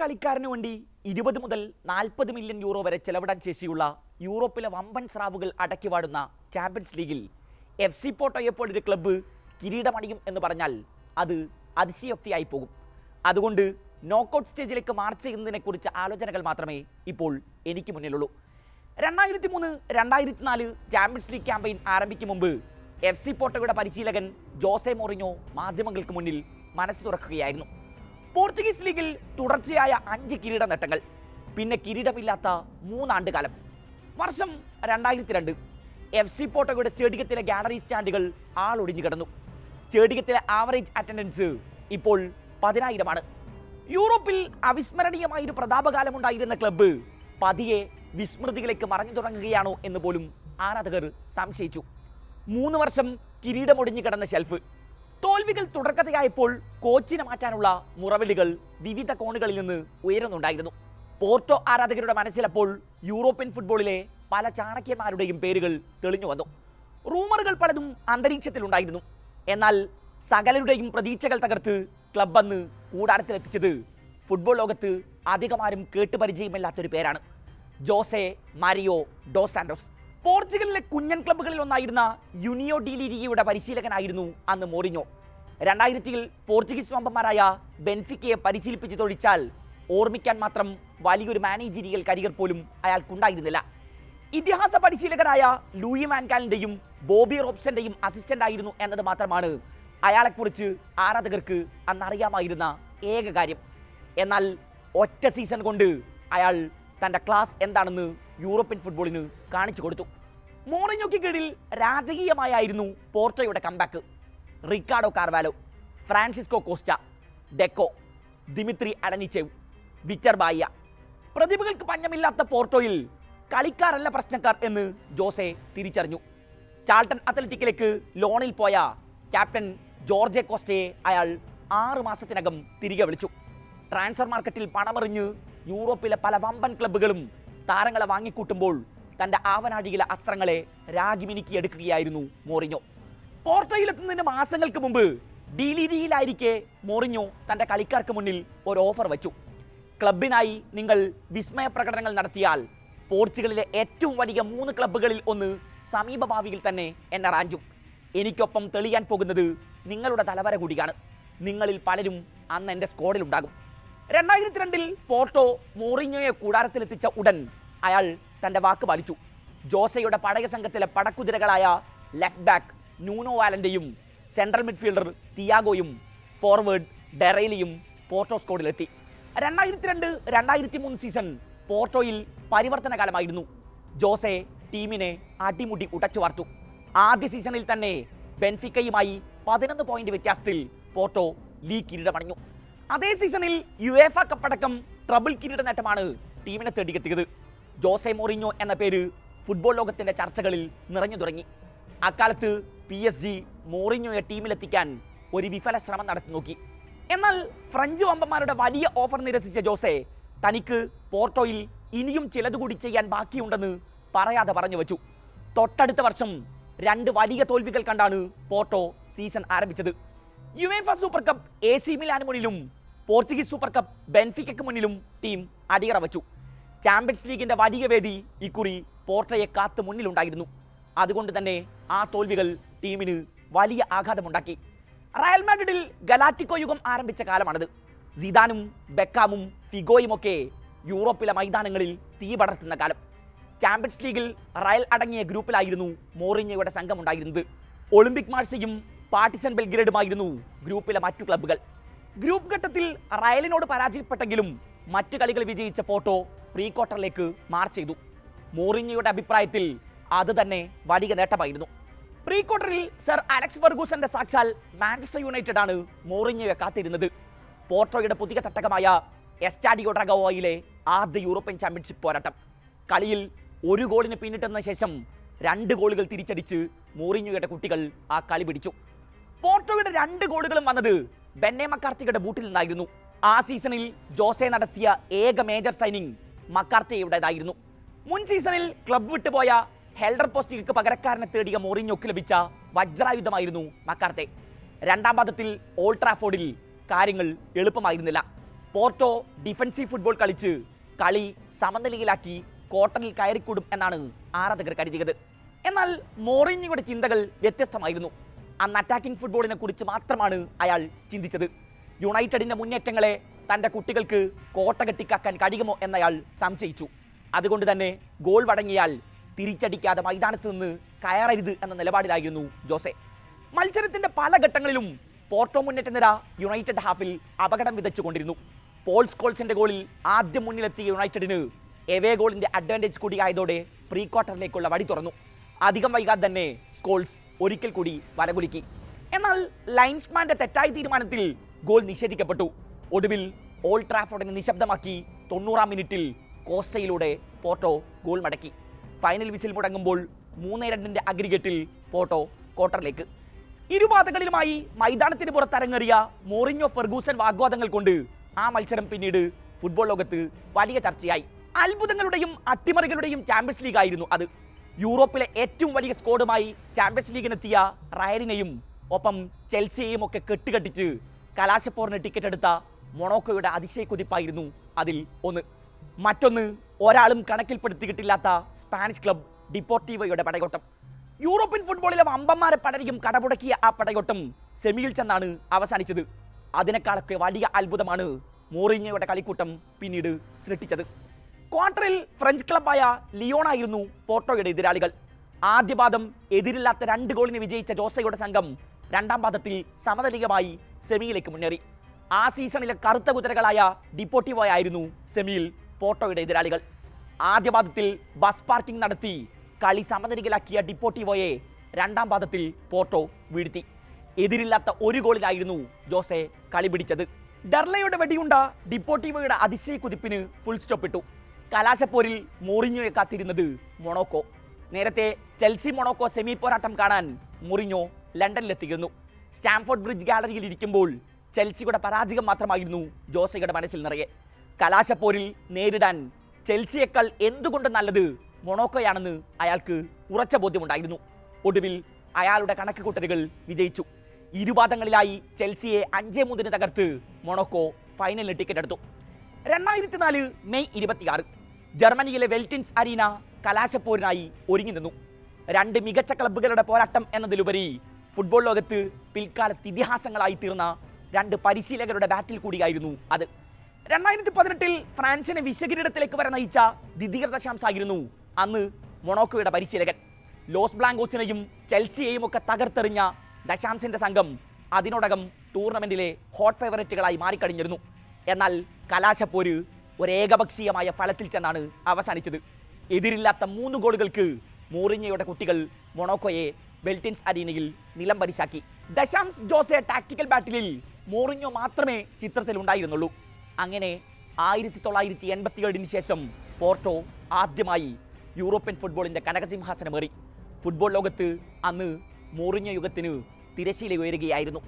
കളിക്കാരന് വേണ്ടി ഇരുപത് മുതൽ നാൽപ്പത് മില്യൺ യൂറോ വരെ ചെലവിടാൻ ശേഷിയുള്ള യൂറോപ്പിലെ വമ്പൻ സ്രാവുകൾ അടക്കി വാടുന്ന ചാമ്പ്യൻസ് ലീഗിൽ എഫ് സി പോട്ടോയെപ്പോലൊരു ക്ലബ്ബ് കിരീടമണിയും എന്ന് പറഞ്ഞാൽ അത് അതിശയോക്തിയായി പോകും. അതുകൊണ്ട് നോക്കൗട്ട് സ്റ്റേജിലേക്ക് മാർച്ച് ചെയ്യുന്നതിനെക്കുറിച്ച് ആലോചനകൾ മാത്രമേ ഇപ്പോൾ എനിക്ക് മുന്നിലുള്ളൂ. രണ്ടായിരത്തി മൂന്ന് രണ്ടായിരത്തി നാല് ചാമ്പ്യൻസ് ലീഗ് ക്യാമ്പയിൻ ആരംഭിക്കും മുമ്പ് എഫ് സി പോട്ടോയുടെ പരിശീലകൻ ജോസെ മോറിഞ്ഞോ മാധ്യമങ്ങൾക്ക് മുന്നിൽ മനസ്സ് തുറക്കുകയായിരുന്നു. പോർച്ചുഗീസ് ലീഗിൽ തുടർച്ചയായ അഞ്ച് കിരീട നേട്ടങ്ങൾ പിന്നെ കിരീടമില്ലാത്ത മൂന്നാണ്ട് കാലം വർഷം രണ്ടായിരത്തി രണ്ട് എഫ് സി പോട്ടോയുടെ സ്റ്റേഡിയത്തിലെ ഗാലറി സ്റ്റാൻഡുകൾ ആളൊടിഞ്ഞു കിടന്നു. സ്റ്റേഡിയത്തിലെ ആവറേജ് അറ്റൻഡൻസ് ഇപ്പോൾ പതിനായിരമാണ്. യൂറോപ്പിൽ അവിസ്മരണീയമായ ഒരു പ്രതാപകാലമുണ്ടായിരുന്ന ക്ലബ്ബ് പതിയെ വിസ്മൃതികളിലേക്ക് മറഞ്ഞു തുടങ്ങുകയാണോ എന്ന് പോലും ആരാധകർ സംശയിച്ചു. മൂന്ന് വർഷം കിരീടമൊടിഞ്ഞു കിടന്ന ഷെൽഫ് തോൽവികൾ തുടർക്കഥയായപ്പോൾ കോച്ചിനെ മാറ്റാനുള്ള മുറവിളികൾ വിവിധ കോണുകളിൽ നിന്ന് ഉയരുന്നുണ്ടായിരുന്നു. പോർട്ടോ ആരാധകരുടെ മനസ്സിലപ്പോൾ യൂറോപ്യൻ ഫുട്ബോളിലെ പല ചാണക്യന്മാരുടെയും പേരുകൾ തെളിഞ്ഞു വന്നു. റൂമറുകൾ പലതും അന്തരീക്ഷത്തിലുണ്ടായിരുന്നു എന്നാൽ സകലരുടെയും പ്രതീക്ഷകൾ തകർത്ത് ക്ലബ് അന്ന് കൂടാരത്തിലെത്തിച്ചത് ഫുട്ബോൾ ലോകത്ത് അധികമാരും കേട്ടുപരിചയമില്ലാത്തൊരു പേരാണ്. ജോസെ മാരിയോ ഡോസാൻഡോസ് പോർച്ചുഗലിലെ കുഞ്ഞൻ ക്ലബ്ബുകളിൽ ഒന്നായിരുന്ന യുനിയോ ഡി ലിരിയുടെ പരിശീലകനായിരുന്നു അന്ന് മോറിഞ്ഞോ. രണ്ടായിരത്തിയിൽ പോർച്ചുഗീസ് വമ്പന്മാരായ ബെൻഫിക്കയെ പരിശീലിപ്പിച്ച് തൊഴിച്ചാൽ ഓർമ്മിക്കാൻ മാത്രം വലിയൊരു മാനേജീരിയൽ കരിയർ പോലും അയാൾക്കുണ്ടായിരുന്നില്ല. ഇതിഹാസ പരിശീലകനായ ലൂയി മാൻകാലിന്റെയും ബോബി റോബ്സന്റെയും അസിസ്റ്റന്റ് ആയിരുന്നു എന്നത് മാത്രമാണ് അയാളെക്കുറിച്ച് ആരാധകർക്ക് അന്നറിയാമായിരുന്ന ഏക കാര്യം. എന്നാൽ ഒറ്റ സീസൺ കൊണ്ട് അയാൾ തന്റെ ക്ലാസ് എന്താണെന്ന് യൂറോപ്യൻ ഫുട്ബോളിന് കാണിച്ചു കൊടുത്തു. മോറിഞ്ഞോക്ക് കീഴിൽ രാജകീയമായായിരുന്നു പോർട്ടോയുടെ comeback Ricardo Carvalho Francisco Costa Deco Dmitri Alenichev Victor Baía. പ്രതിഭകൾക്ക് പഞ്ഞമില്ലാത്ത പോർട്ടോയിൽ കളിക്കാരല്ല പ്രശ്നക്കാർ എന്ന് ജോസെ തിരിച്ചറിഞ്ഞു. ചാൾട്ടൺ അത്ലറ്റിക്കിലേക്ക് ലോണിൽ പോയ ക്യാപ്റ്റൻ ജോർജെ കോസ്റ്റയെ അയാൾ ആറ് മാസത്തിനകം തിരികെ വിളിച്ചു. ട്രാൻസ്ഫർ മാർക്കറ്റിൽ പണമെറിഞ്ഞ് യൂറോപ്പിലെ പല വമ്പൻ ക്ലബ്ബുകളും താരങ്ങളെ വാങ്ങിക്കൂട്ടുമ്പോൾ തന്റെ ആവനാഴിയിലെ അസ്ത്രങ്ങളെ രാഗിമിനിക്ക് എടുക്കുകയായിരുന്നു മോറിഞ്ഞോ. പോർട്ടോയിലെത്തുന്നതിന് മാസങ്ങൾക്ക് മുമ്പ് ഡിലിരിയിലായിരിക്കെ മോറിഞ്ഞോ തന്റെ കളിക്കാർക്ക് മുന്നിൽ ഒരു ഓഫർ വെച്ചു. ക്ലബിനായി നിങ്ങൾ വിസ്മയ പ്രകടനങ്ങൾ നടത്തിയാൽ പോർച്ചുഗലിലെ ഏറ്റവും വലിയ മൂന്ന് ക്ലബ്ബുകളിൽ ഒന്ന് സമീപഭാവിയിൽ തന്നെ എന്നെ റാഞ്ചും. എനിക്കൊപ്പം തെളിയാൻ പോകുന്നത് നിങ്ങളുടെ തലവര കൂടിയാണ്. നിങ്ങളിൽ പലരും അന്ന് എന്റെ സ്ക്വാഡിലുണ്ടാകും രണ്ടായിരത്തി രണ്ടിൽ പോർട്ടോ മോറിഞ്ഞോയെ കൂടാരത്തിലെത്തിച്ച ഉടൻ അയാൾ തന്റെ വാക്ക് പാലിച്ചു. ജോസയുടെ പടയ സംഘത്തിലെ പടക്കുതിരകളായ ലെഫ്റ്റ് ബാക്ക് നൂനോ വാലന്റെയും സെൻട്രൽ മിഡ്ഫീൽഡർ തിയാഗോയും ഫോർവേഡ് ഡെറൈലിയും പോർട്ടോ സ്കോഡിലെത്തി. രണ്ടായിരത്തി രണ്ട് രണ്ടായിരത്തി മൂന്ന് സീസൺ പോർട്ടോയിൽ പരിവർത്തന കാലമായിരുന്നു ജോസെ ടീമിനെ അടിമുടി ഉടച്ചു വാർത്തു. ആദ്യ സീസണിൽ തന്നെ ബെൻഫിക്കയുമായി പതിനൊന്ന് പോയിന്റ് വ്യത്യാസത്തിൽ പോർട്ടോ ലീഗ് കിരീടമണിഞ്ഞു അതേ സീസണിൽ യുവേഫ കപ്പടക്കം ട്രബിൾ കിരീട നേട്ടമാണ് ടീമിനെ തേടിയെത്തിയത് ജോസെ മോറിഞ്ഞോ എന്ന പേര് ഫുട്ബോൾ ലോകത്തിന്റെ ചർച്ചകളിൽ നിറഞ്ഞു തുടങ്ങി. അക്കാലത്ത് പി എസ് ജി മോറിഞ്ഞോയെ ടീമിലെത്തിക്കാൻ ഒരു വിഫല ശ്രമം നടത്തി നോക്കി. എന്നാൽ ഫ്രഞ്ച് വമ്പന്മാരുടെ വലിയ ഓഫർ നിരസിച്ച ജോസെ തനിക്ക് പോർട്ടോയിൽ ഇനിയും ചിലത് കൂടി ചെയ്യാൻ ബാക്കിയുണ്ടെന്ന് പറയാതെ പറഞ്ഞു വെച്ചു. തൊട്ടടുത്ത വർഷം രണ്ട് വലിയ തോൽവികൾ കണ്ടാണ് പോർട്ടോ സീസൺ ആരംഭിച്ചത്. UEFA super cup A C മിലാന് മുന്നിലും പോർച്ചുഗീസ് സൂപ്പർ കപ്പ് ബെൻഫിക്കയ്ക്ക് മുന്നിലും ടീം അടിയറ വച്ചു ചാമ്പ്യൻസ് ലീഗിന്റെ വലിയ വേദി ഇക്കുറി പോർട്ടയെ കാത്ത് മുന്നിലുണ്ടായിരുന്നു. അതുകൊണ്ട് തന്നെ ആ തോൽവികൾ ടീമിന് വലിയ ആഘാതമുണ്ടാക്കി. റയൽ മാഡ്രിഡിൽ ഗലാറ്റിക്കോ യുഗം ആരംഭിച്ച കാലമാണത്. സിദാനും ബെക്കാമും ഫിഗോയും ഒക്കെ യൂറോപ്പിലെ മൈതാനങ്ങളിൽ തീ പടർത്തുന്ന കാലം. ചാമ്പ്യൻസ് ലീഗിൽ റയൽ അടങ്ങിയ ഗ്രൂപ്പിലായിരുന്നു മോറിഞ്ഞയുടെ സംഘമുണ്ടായിരുന്നത്. ഒളിമ്പിക് മാർസയും പാർട്ടിസൺ ബെൽഗ്രേഡുമായിരുന്നു ഗ്രൂപ്പിലെ മറ്റു ക്ലബ്ബുകൾ. ഗ്രൂപ്പ് ഘട്ടത്തിൽ റയലിനോട് പരാജയപ്പെട്ടെങ്കിലും മറ്റ് കളികൾ വിജയിച്ച പോട്ടോ പ്രീ ക്വാർട്ടറിലേക്ക് മാർച്ച് ചെയ്തു. മോറിഞ്ഞയുടെ അഭിപ്രായത്തിൽ അത് തന്നെ വലിയ നേട്ടമായിരുന്നു. പ്രീ ക്വാർട്ടറിൽ സർ അലക്സ് ഫെർഗൂസന്റെ സാക്ഷാൽ മാഞ്ചസ്റ്റർ യുണൈറ്റഡ് ആണ് മോറിഞ്ഞയെ കാത്തിരുന്നത്. പോർട്ടോയുടെ പുതിയ തട്ടകമായ എസ്റ്റാഡിയോ ഡ്രഗോയിലെ ആദ്യ യൂറോപ്യൻ ചാമ്പ്യൻഷിപ്പ് പോരാട്ടം. കളിയിൽ ഒരു ഗോളിന് പിന്നിട്ടെന്ന ശേഷം രണ്ട് ഗോളുകൾ തിരിച്ചടിച്ച് മോറിഞ്ഞയുടെ കുട്ടികൾ ആ കളി പിടിച്ചു. പോർട്ടോയുടെ രണ്ട് ഗോളുകളും വന്നത് ബെന്നെ മക്കാർത്തിയുടെ ബൂട്ടിൽ നിന്നായിരുന്നു. ആ സീസണിൽ ജോസെ നടത്തിയ ഏക മേജർ സൈനിങ് മക്കാർത്തിയുടേതായിരുന്നു. മുൻ സീസണിൽ ക്ലബ് വിട്ടുപോയ ഹെൽഡർ പോസ്റ്റിക്ക് പകരക്കാരനെ തേടിയ മോറിഞ്ഞോക്ക് ലഭിച്ച വജ്രായുധമായിരുന്നു മക്കാർത്തെ. രണ്ടാം പാദത്തിൽ ഓൾട്രാഫോർഡിൽ കാര്യങ്ങൾ എളുപ്പമായിരുന്നില്ല. പോർട്ടോ ഡിഫൻസീവ് ഫുട്ബോൾ കളിച്ച് കളി സമനിലയിലാക്കി ക്വാർട്ടറിൽ കയറിക്കൂടും എന്നാണ് ആരാധകർ കരുതിയത്. എന്നാൽ മോറിഞ്ഞയുടെ ചിന്തകൾ വ്യത്യസ്തമായിരുന്നു. അന്ന് അറ്റാക്കിംഗ് ഫുട്ബോളിനെ കുറിച്ച് മാത്രമാണ് അയാൾ ചിന്തിച്ചത്. യുണൈറ്റഡിന്റെ മുന്നേറ്റങ്ങളെ തന്റെ കുട്ടികൾക്ക് കോട്ട കെട്ടിക്കാക്കാൻ കഴിയുമോ എന്നയാൾ സംശയിച്ചു. അതുകൊണ്ട് തന്നെ ഗോൾ വടങ്ങിയാൽ തിരിച്ചടിക്കാതെ മൈതാനത്ത് നിന്ന് കയറരുത് എന്ന നിലപാടിലായിരുന്നു ജോസെ. മത്സരത്തിന്റെ പല ഘട്ടങ്ങളിലും പോർട്ടോ മുന്നേറ്റ നിര യുണൈറ്റഡ് ഹാഫിൽ അപകടം വിതച്ചുകൊണ്ടിരുന്നു. പോൾസ് സ്കോൾസിന്റെ ഗോളിൽ ആദ്യം മുന്നിലെത്തിയ യുണൈറ്റഡിന് എവേ ഗോളിന്റെ അഡ്വാന്റേജ് കൂടിയായതോടെ പ്രീ ക്വാർട്ടറിലേക്കുള്ള വഴി തുറന്നു. അധികം വൈകാതെ തന്നെ സ്കോൾസ് ഒരിക്കൽ കൂടി വരകുലുക്കി. എന്നാൽ ലൈൻസ്മാന്റെ തെറ്റായ തീരുമാനത്തിൽ ഗോൾ നിഷേധിക്കപ്പെട്ടു. ഒടുവിൽ ഓൾ ട്രാഫോർഡിനെ നിശബ്ദമാക്കി തൊണ്ണൂറാം മിനിറ്റിൽ കോസ്റ്റയിലൂടെ പോർട്ടോ ഗോൾ മടക്കി. ഫൈനൽ വിസിൽ മുടങ്ങുമ്പോൾ മൂന്ന് രണ്ടിന്റെ അഗ്രിഗേറ്റിൽ പോർട്ടോ ക്വാർട്ടറിലേക്ക്. ഇരുപാതകളിലുമായി മൈതാനത്തിന് പുറത്തിറങ്ങേറിയ മോറിഞ്ഞോ ഫെർഗൂസൻ വാഗ്വാദങ്ങൾ കൊണ്ട് ആ മത്സരം പിന്നീട് ഫുട്ബോൾ ലോകത്ത് വലിയ ചർച്ചയായി. അത്ഭുതങ്ങളുടെയും അട്ടിമറികളുടെയും ചാമ്പ്യൻസ് ലീഗ് ആയിരുന്നു അത്. യൂറോപ്പിലെ ഏറ്റവും വലിയ സ്കോഡുമായി ചാമ്പ്യൻസ് ലീഗിനെത്തിയ റയലിനെയും ഒപ്പം ചെൽസിയെയും ഒക്കെ കെട്ടുകെട്ടിച്ച് കലാശപ്പോറിന് ടിക്കറ്റ് എടുത്ത മൊണോക്കോയുടെ അതിശയ കുതിപ്പായിരുന്നു അതിൽ ഒന്ന്. മറ്റൊന്ന് ഒരാളും കണക്കിൽപ്പെടുത്തിയിട്ടില്ലാത്ത സ്പാനിഷ് ക്ലബ് ഡിപ്പോർട്ടീവയുടെ പടയോട്ടം. യൂറോപ്യൻ ഫുട്ബോളിലെ അമ്പന്മാരെ പടരിക്കും കടപുടക്കിയ ആ പടയോട്ടം സെമിയിൽ ചെന്നാണ് അവസാനിച്ചത്. അതിനേക്കാളൊക്കെ വലിയ അത്ഭുതമാണ് മോറിഞ്ഞയുടെ കളിക്കൂട്ടം പിന്നീട് സൃഷ്ടിച്ചത്. ക്വാർട്ടറിൽ ഫ്രഞ്ച് ക്ലബായ ലിയോണായിരുന്നു പോർട്ടോയുടെ എതിരാളികൾ. ആദ്യ പാദം എതിരില്ലാത്ത രണ്ട് ഗോളിന് വിജയിച്ച ജോസയുടെ സംഘം രണ്ടാം പാദത്തിൽ സമതലികമായി സെമിയിലേക്ക് മുന്നേറി. ആ സീസണിലെ കറുത്ത കുതിരകളായ ഡിപ്പോട്ടിവോ ആയിരുന്നു സെമിയിൽ പോർട്ടോയുടെ എതിരാളികൾ. ആദ്യ പാദത്തിൽ ബസ് പാർക്കിംഗ് നടത്തി കളി സമനിലയിലാക്കിയ ഡിപ്പോട്ടിവോയെ രണ്ടാം പാദത്തിൽ പോർട്ടോ വീഴ്ത്തി. എതിരില്ലാത്ത ഒരു ഗോളിലായിരുന്നു ജോസെ കളി പിടിച്ചത്. ഡർലയുടെ വെടിയുണ്ട ഡിപ്പോട്ടിവോയുടെ അതിശയ കുതിപ്പിന് ഫുൾ സ്റ്റോപ്പ് ഇട്ടു. കലാശപ്പോരിൽ മോറിഞ്ഞോയെ കാത്തിരുന്നത് മൊണോക്കോ. നേരത്തെ ചെൽസി മൊണോക്കോ സെമി പോരാട്ടം കാണാൻ മുറിഞ്ഞോ ലണ്ടനിലെത്തിയിരുന്നു. സ്റ്റാംഫോർഡ് ബ്രിഡ്ജ് ഗാലറിയിൽ ഇരിക്കുമ്പോൾ ചെൽസിയുടെ പരാജയം മാത്രമായിരുന്നു ജോസയുടെ മനസ്സിൽ നിറയെ. കലാശപ്പോരിൽ നേരിടാൻ ചെൽസിയേക്കാൾ എന്തുകൊണ്ട് നല്ലത് മൊണോക്കോയാണെന്ന് അയാൾക്ക് ഉറച്ച ബോധ്യമുണ്ടായിരുന്നു. ഒടുവിൽ അയാളുടെ കണക്ക് കൂട്ടലുകൾ വിജയിച്ചു. ഇരുപാദങ്ങളിലായി ചെൽസിയെ അഞ്ചേ മൂന്നിന് തകർത്ത് മൊണോക്കോ ഫൈനലിന് ടിക്കറ്റ് എടുത്തു. രണ്ടായിരത്തി നാല് മെയ് ഇരുപത്തിയാറ്. ജർമ്മനിയിലെ വെൽറ്റിൻസ് അരീന കലാശപ്പോരിനായി ഒരുങ്ങി നിന്നു. രണ്ട് മികച്ച ക്ലബ്ബുകളുടെ പോരാട്ടം എന്നതിലുപരി ഫുട്ബോൾ ലോകത്ത് പിൽക്കാലത്ത് ഇതിഹാസങ്ങളായി തീർന്ന രണ്ട് പരിശീലകരുടെ ബാറ്റിൽ കൂടിയായിരുന്നു അത്. രണ്ടായിരത്തി പതിനെട്ടിൽ ഫ്രാൻസിനെ വിശകിരീടത്തിലേക്ക് വരെ നയിച്ച ദിദികർ ദശാംശായിരുന്നു അന്ന് മൊണോക്കോയുടെ പരിശീലകൻ. ലോസ് ബ്ലാങ്കോസിനെയും ചെൽസിയെയും ഒക്കെ തകർത്തെറിഞ്ഞ ദശാംസിന്റെ സംഘം അതിനോടകം ടൂർണമെന്റിലെ ഹോട്ട് ഫേവറേറ്റുകളായി മാറിക്കഴിഞ്ഞിരുന്നു. എന്നാൽ കലാശപ്പോര് ഒരു ഏകപക്ഷീയമായ ഫലത്തിൽ ചെന്നാണ് അവസാനിച്ചത്. എതിരില്ലാത്ത മൂന്ന് ഗോളുകൾക്ക് മോറിഞ്ഞയുടെ കുട്ടികൾ മൊണോക്കോയെ ബെൽറ്റിൻസ് അരീനയിൽ നിലം പരിശാക്കി. ദശാംസ് ജോസെ ടാക്ടിക്കൽ ബാറ്റിലിൽ മോറിഞ്ഞോ മാത്രമേ ചിത്രത്തിൽ ഉണ്ടായിരുന്നുള്ളൂ അങ്ങനെ ആയിരത്തി തൊള്ളായിരത്തി എൺപത്തിയേഴിന് ശേഷം പോർട്ടോ ആദ്യമായി യൂറോപ്യൻ ഫുട്ബോളിന്റെ കനകസിംഹാസനമേറി. ഫുട്ബോൾ ലോകത്ത് അന്ന് മോറിഞ്ഞ യുഗത്തിന് തിരശീല ഉയരുകയായിരുന്നു.